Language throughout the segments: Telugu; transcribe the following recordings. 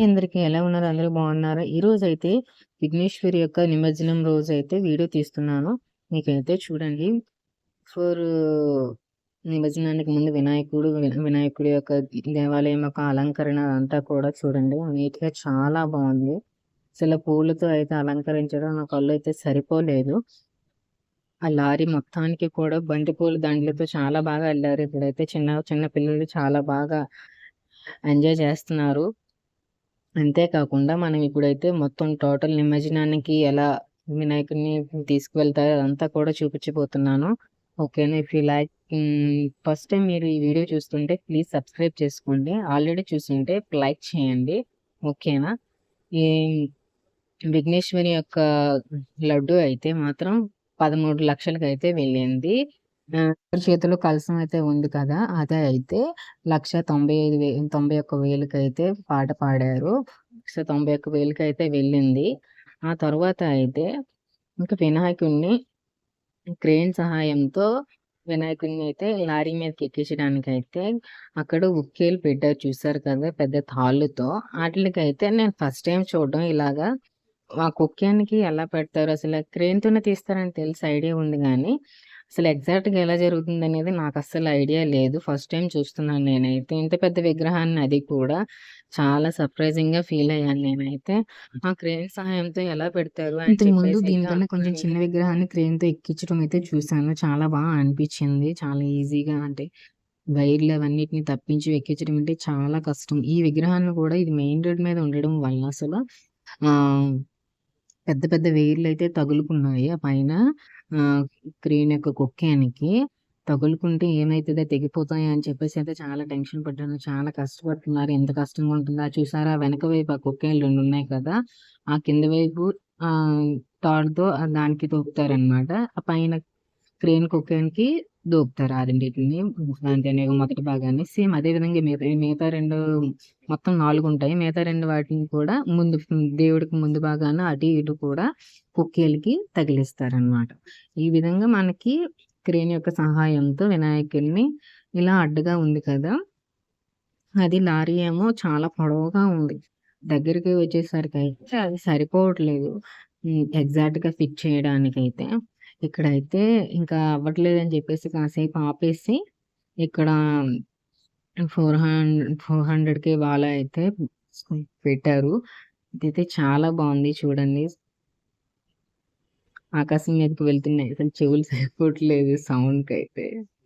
అందరికీ ఎలా ఉన్నారు? అందరూ బాగున్నారా? అయితే విఘ్నేశ్వరి యొక్క నిమజ్జనం రోజు అయితే వీడియో తీస్తున్నాను. మీకైతే చూడండి. ఫర్ నిమజ్జనానికి ముందు వినాయకుడు, వినాయకుడి యొక్క దేవాలయం యొక్క అలంకరణ అంతా కూడా చూడండి. నీట్‌గా చాలా బాగుంది. అసలు పూలతో అయితే అలంకరించడం నా అయితే సరిపోలేదు. ఆ లారీ మొత్తానికి కూడా బంతిపూల దండలతో చాలా బాగా వెళ్ళారు ఇప్పుడైతే చిన్న చిన్న పిల్లలు చాలా బాగా ఎంజాయ్ చేస్తున్నారు. అంతేకాకుండా మనం ఇప్పుడైతే మొత్తం టోటల్ నిమజ్జనానికి ఎలా వినాయకుడిని తీసుకువెళ్తారో అదంతా కూడా చూపించబోతున్నాను. ఓకేనా? If you like first time మీరు ఈ వీడియో చూస్తుంటే ప్లీజ్ సబ్స్క్రైబ్ చేసుకోండి. ఆల్రెడీ చూసుంటే లైక్ చేయండి. ఓకేనా? ఈ విఘ్నేశ్వరి యొక్క లడ్డు అయితే మాత్రం 13,00,000కైతే వెళ్ళింది. చేతిలో కలసం అయితే ఉంది కదా! అదే అయితే 1,95,000 91,000కైతే పాట పాడారు. 191,000కైతే వెళ్ళింది. ఆ తర్వాత అయితే ఇంకా వినాయకుడిని క్రేన్ సహాయంతో వినాయకుడిని అయితే లారీ మీదకి ఎక్కించడానికి అయితే అక్కడ ఉక్కేలు పెట్టారు చూసారు కదా! పెద్ద తాళ్ళుతో. అయితే నేను ఫస్ట్ టైం చూడడం ఇలాగా. ఆ కుక్యానికి ఎలా పెడతారు? అసలు క్రేన్‌తోనే తీస్తారని తెలుసు ఐడియా ఉంది గానీ, అసలు ఎగ్జాక్ట్‌గా ఎలా జరుగుతుందనేది నాకస్సలు ఐడియా లేదు. ఫస్ట్ టైమ్ చూస్తున్నాను నేనైతే. ఇంత పెద్ద విగ్రహాన్ని అది కూడా చాలా సర్ప్రైజింగ్‌గా ఫీల్ అయ్యాను నేనైతే. ఆ క్రేన్ సహాయంతో ఎలా పెడతారు ఇంతకుముందు అయితే దీనికన్నా కొంచెం చిన్న. విగ్రహాన్ని క్రేన్‌తో ఎక్కించడం అయితే చూసాను. చాలా బా అనిపించింది. చాలా ఈజీగా అంటే వైర్లు అవన్నిటిని తప్పించి ఎక్కించడం అంటే చాలా కష్టం. ఈ విగ్రహాన్ని కూడా ఇది మెయిన్ రోడ్ మీద ఉండడం వల్ల అసలు పెద్ద పెద్ద పెద్ద అయితే తగులుకున్నాయి ఆ పైన. క్రీన్ క్రేన్ యొక్క కుక్కానికి తగులుకుంటే ఏమైతుందో తెగిపోతాయి అని చెప్పేసి అయితే చాలా టెన్షన్ పడ్డాను. చాలా కష్టపడుతున్నారు. ఎంత కష్టంగా ఉంటుందో చూసారా? వెనక వైపు ఆ కుక్యాలు 2 ఉన్నాయి కదా! ఆ కింద వైపు తాడుతో దానికి తోపుతారనమాట. ఆ పైన క్రేన్ కుక్యానికి దోపుతారు ఆ రెండిటిని. దాని మొదటి భాగాన్ని. సేమ్ అదే విధంగా మిగతా మిగతా రెండు మొత్తం నాలుగు ఉంటాయి. మిగతా రెండు వాటిని కూడా ముందు దేవుడికి ముందు భాగాన అటు ఇటు కూడా కుక్కేలకి తగిలిస్తారనమాట. ఈ విధంగా మనకి క్రేన్ యొక్క సహాయంతో వినాయకుడిని ఇలా అడ్డుగా ఉంది కదా! అది లారీ ఏమో చాలా పొడవుగా ఉంది. దగ్గరికి వచ్చేసరికి అయితే అది సరిపోవట్లేదు. ఎగ్జాక్ట్‌గా ఫిట్ చేయడానికైతే. ఇక్కడైతే ఇంకా అవ్వట్లేదని చెప్పేసి కాసేపు ఆపేసి ఇక్కడ ఫోర్ హండ్రెడ్ ఫోర్ హండ్రెడ్కి వాళ్ళ అయితే పెట్టారు. ఇదైతే చాలా బాగుంది చూడండి. ఆకాశం మీదకి వెళ్తున్నాయి. అసలు చెవులు సరిపోవట్లేదు సౌండ్‌కైతే.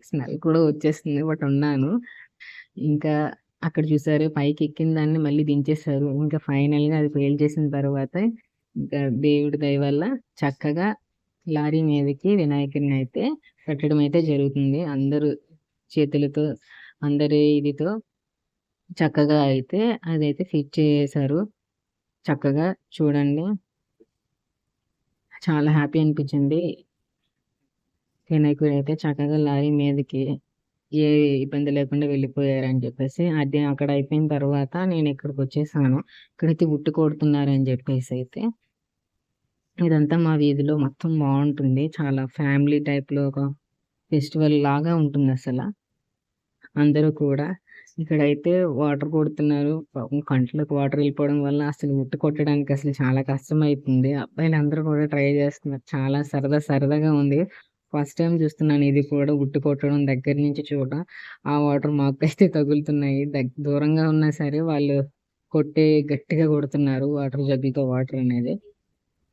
స్మెల్ కూడా వచ్చేస్తుంది. బట్ ఉన్నాను. ఇంకా అక్కడ చూసారు పైకి ఎక్కిన దాన్ని మళ్ళీ దించేశారు. ఇంకా ఫైనల్‌గా అది పేల్చేసిన తర్వాత ఇంకా దేవుడి దయ వల్ల చక్కగా లారీ మీదకి వినాయకుడిని అయితే పెట్టడం అయితే జరుగుతుంది. అందరూ చేతులతో అందరి ఇదితో చక్కగా అయితే అదైతే ఫిట్ చేశారు చక్కగా చూడండి. చాలా హ్యాపీ అనిపించింది. వినాయకుడైతే చక్కగా లారీ మీదకి ఏ ఇబ్బంది లేకుండా వెళ్ళిపోయారని చెప్పేసి. అది అక్కడ అయిపోయిన తర్వాత నేను ఇక్కడికి వచ్చేసాను ఇక్కడైతే ఉట్టు కొడుతున్నారని చెప్పేసి అయితే ఇదంతా మా వీధిలో మొత్తం బాగుంటుంది చాలా ఫ్యామిలీ టైప్‌లో ఒక ఫెస్టివల్ లాగా ఉంటుంది అసలు అందరూ కూడా ఇక్కడైతే వాటర్ కొడుతున్నారు. కంట్లోకి వాటర్ వెళ్ళిపోవడం వల్ల అసలు ముట్టు కొట్టడానికి అసలు చాలా కష్టమైతుంది. అబ్బాయిలందరూ కూడా ట్రై చేస్తున్నారు. చాలా సరదా సరదాగా ఉంది. ఫస్ట్ టైం చూస్తున్నాను ఇది కూడా ఉట్టి కొట్టడం దగ్గర నుంచి చూడడం. ఆ వాటర్ మాకైతే తగులుతున్నాయి. దగ్ దూరంగా ఉన్నా సరే వాళ్ళు కొట్టి గట్టిగా కొడుతున్నారు. వాటర్ జగ్గితో వాటర్ అనేది.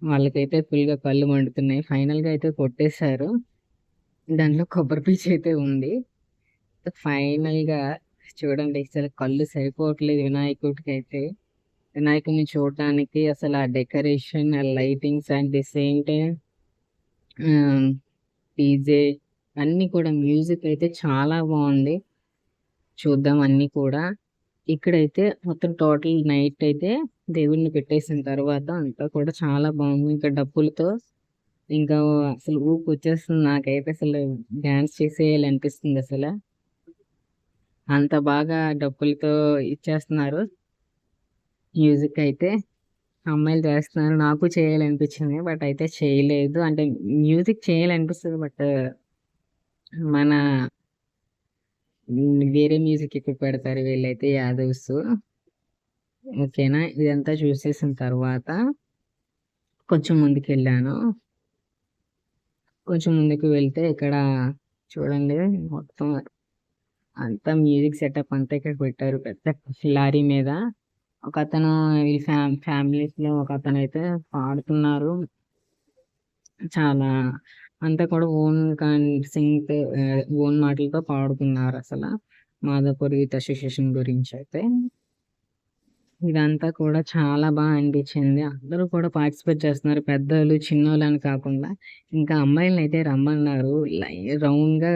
వాళ్ళకైతే ఫుల్‌గా కళ్ళు మండుతున్నాయి. ఫైనల్‌గా అయితే కొట్టేశారు. దాంట్లో కొబ్బరి పీచు అయితే ఉంది. ఫైనల్‌గా చూడండి అసలు కళ్ళు సరిపోవట్లేదు వినాయకుడికి అయితే వినాయకుడిని చూడటానికి అసలు ఆ డెకరేషన్, ఆ lightings and the same time DJ అన్నీ కూడా మ్యూజిక్ అయితే చాలా బాగుంది చూద్దాం అన్నీ కూడా. ఇక్కడైతే మొత్తం టోటల్ నైట్ అయితే దేవుడిని పెట్టేసిన తర్వాత అంతా కూడా చాలా బాగుంది. ఇంకా డప్పులతో ఇంకా అసలు ఊపొచ్చేస్తుంది నాకైతే అసలు డ్యాన్స్ చేసేయాలి అనిపిస్తుంది అసలు అంత బాగా డప్పులతో ఇచ్చేస్తున్నారు. మ్యూజిక్ అయితే అమ్మాయిలు చేస్తున్నారు. నాకు చేయాలనిపించింది. బట్ అయితే చేయలేదు. అంటే మ్యూజిక్ చేయాలనిపిస్తుంది బట్ మన వేరే మ్యూజిక్ ఎక్కువ పెడతారు వీళ్ళైతే యాదవ్స్ ఓకేనా? ఇదంతా చూసేసిన తర్వాత కొంచెం ముందుకెళ్ళాను. కొంచెం ముందుకు వెళ్తే ఇక్కడ చూడండి మొత్తం అంతా మ్యూజిక్ సెటప్ అంతా ఇక్కడ పెట్టారు. పెద్ద లారీ మీద. ఒక అతను ఈ ఫ్యామ్ ఫ్యామిలీస్లో ఒక అతను అయితే పాడుతున్నారు. చాలా అంతా కూడా ఓన్ సింగ్ ఓన్ మాటలతో పాడుతున్నారు అసలు. మాధవపూర్ గీత అసోసియేషన్ గురించి అయితే. ఇదంతా కూడా చాలా బాగా అనిపించింది. అందరూ కూడా పార్టిసిపేట్ చేస్తున్నారు. పెద్దోళ్ళు చిన్నోళ్ళు అని కాకుండా. ఇంకా అమ్మాయిలను అయితే రమ్మన్నారు రౌండ్గా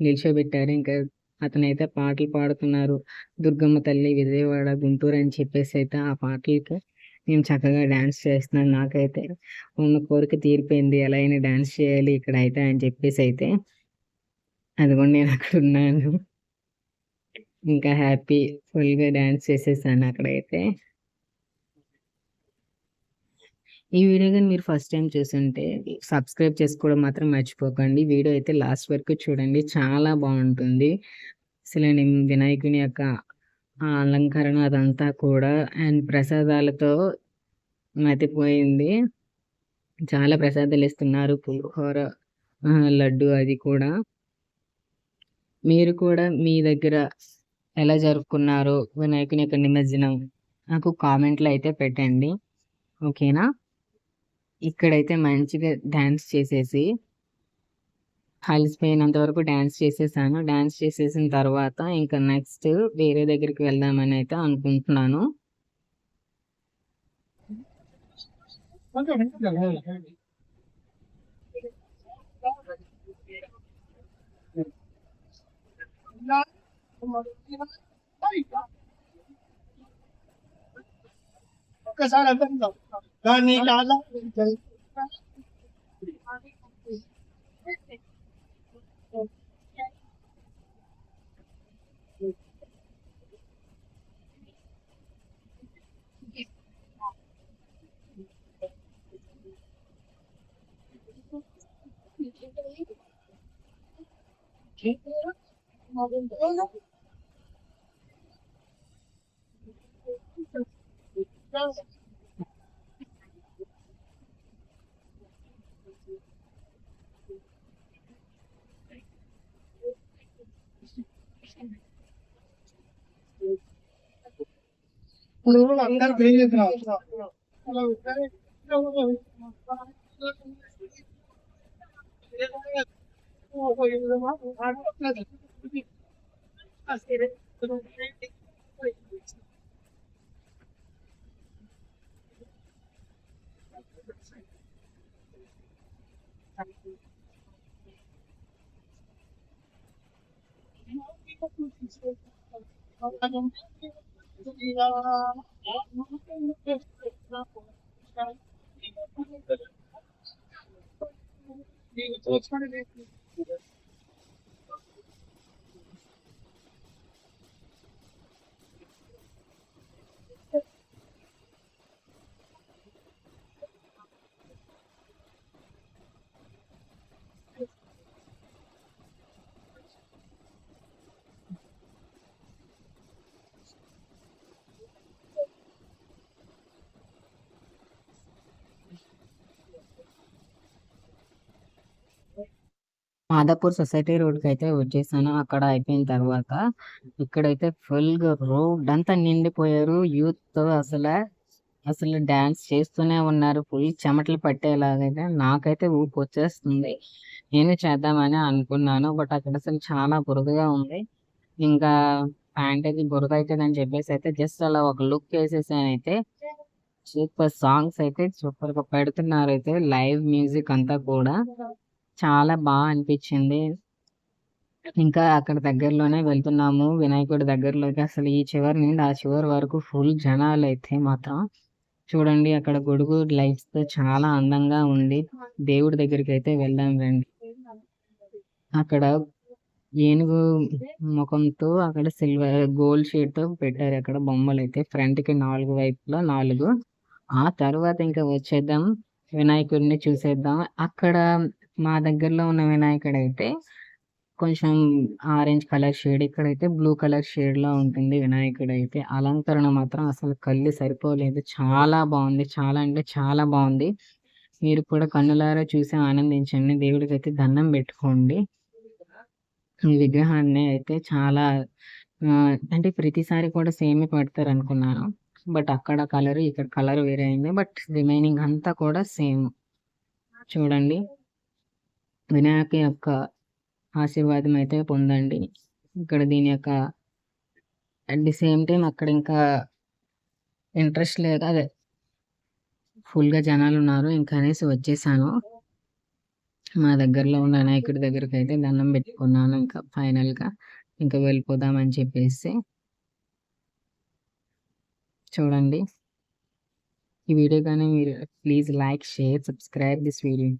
నిల్చోబెట్టారు. ఇంకా అతనైతే పాటలు పాడుతున్నారు. దుర్గమ్మ తల్లి విజయవాడ గుంటూరు అని చెప్పేసి అయితే ఆ పాటలకి నేను చక్కగా డ్యాన్స్ చేస్తున్నాను నాకైతే. ఉన్న కోరిక తీరిపోయింది. ఎలా అయినా డాన్స్ చేయాలి ఇక్కడ అయితే అని చెప్పేసి అయితే. అది కూడా నేను అక్కడ ఉన్నాను ఇంకా హ్యాపీ ఫుల్గా డ్యాన్స్ చేసేసాను అక్కడైతే. ఈ వీడియో కానీ మీరు ఫస్ట్ టైం చూసుంటే సబ్స్క్రైబ్ చేసుకోవడం మాత్రం మర్చిపోకండి. వీడియో అయితే లాస్ట్ వరకు చూడండి. చాలా బాగుంటుంది. అసలు నేను వినాయకుని యొక్క అలంకరణ అదంతా కూడా అండ్ ప్రసాదాలతో మతిపోయింది. చాలా ప్రసాదాలు ఇస్తున్నారు. పులిహోర లడ్డు అది కూడా. మీరు కూడా మీ దగ్గర ఎలా జరుపుకున్నారు? వినాయకుని యొక్క నిమజ్జనం. నాకు కామెంట్లో అయితే పెట్టండి. ఓకేనా? ఇక్కడైతే మంచిగా డ్యాన్స్ చేసేసి అలసిపోయినంత వరకు డ్యాన్స్ చేసేసాను. డ్యాన్స్ చేసేసిన తర్వాత ఇంకా నెక్స్ట్ వేరే దగ్గరికి వెళ్దామని అయితే అనుకుంటున్నాను. ఒక్కసారి అర్థం కాదు దాన్ని కాదా నువ్వు అందరు పే Well, it's part of it. Madhapur society రోడ్కి అయితే వచ్చేసాను. అక్కడ అయిపోయిన తర్వాత ఇక్కడైతే ఫుల్గా రోడ్ అంతా నిండిపోయారు. యూత్తో అసలు అసలు డాన్స్ చేస్తూనే ఉన్నారు. ఫుల్ చెమటలు పట్టేలాగైతే నాకైతే ఊపు వచ్చేస్తుంది. నేను చేద్దామని అనుకున్నాను. బట్ అక్కడ అసలు చాలా బురదగా ఉంది. ఇంకా ప్యాంట్ అయితే బురద అవుతుంది అని చెప్పేసి అయితే జస్ట్ అలా ఒక లుక్ వేసేసాను అయితే. సూపర్ సాంగ్స్ అయితే సూపర్గా పెడుతున్నారు అయితే. లైవ్ మ్యూజిక్ అంతా కూడా. చాలా బాగా అనిపించింది. ఇంకా అక్కడ దగ్గరలోనే వెళ్తున్నాము. వినాయకుడి దగ్గరలోకి అసలు ఈ చివరి నుండి ఆ చివరి వరకు ఫుల్ జనాలు అయితే మాత్రం చూడండి అక్కడ గొడుగు లైట్స్తో చాలా అందంగా ఉంది దేవుడి దగ్గరికి అయితే వెళ్దాం రండి. అక్కడ ఏనుగు ముఖంతో అక్కడ సిల్వర్ గోల్డ్ షీట్తో పెట్టారు. అక్కడ బొమ్మలు అయితే ఫ్రంట్కి నాలుగు వైపులా నాలుగు. ఆ తర్వాత ఇంకా వచ్చేద్దాం. వినాయకుడిని చూసేద్దాం. అక్కడ మా దగ్గరలో ఉన్న వినాయకుడు అయితే కొంచెం ఆరెంజ్ కలర్ షేడ్ ఇక్కడైతే బ్లూ కలర్ షేడ్లో ఉంటుంది వినాయకుడు అయితే అలంకరణ మాత్రం అసలు కళ్ళు సరిపోలేదు. చాలా బాగుంది. చాలా అంటే చాలా బాగుంది. మీరు కూడా కన్నులారా చూసి ఆనందించండి. దేవుడికి అయితే దండం పెట్టుకోండి. ఈ విగ్రహాన్ని అయితే చాలా అంటే ప్రతిసారి కూడా సేమే పెడతారు అనుకున్నాను బట్ అక్కడ కలర్ ఇక్కడ కలర్ వేరే అయింది. బట్ రిమైనింగ్ అంతా కూడా సేమ్. చూడండి. వినాయక యొక్క ఆశీర్వాదం అయితే పొందండి. ఇక్కడ దీని యొక్క అట్ ది సేమ్ టైం అక్కడ ఇంకా ఇంట్రెస్ట్ లేదు. అదే ఫుల్గా జనాలు ఉన్నారు. ఇంకా అనేసి వచ్చేసాను. మా దగ్గరలో ఉన్న వినాయకుడి దగ్గరికి అయితే దండం పెట్టుకున్నాను ఇంకా ఫైనల్గా ఇంకా వెళ్ళిపోదామని చెప్పేసి. చూడండి. ఈ వీడియో కానీ మీరు please like share subscribe this video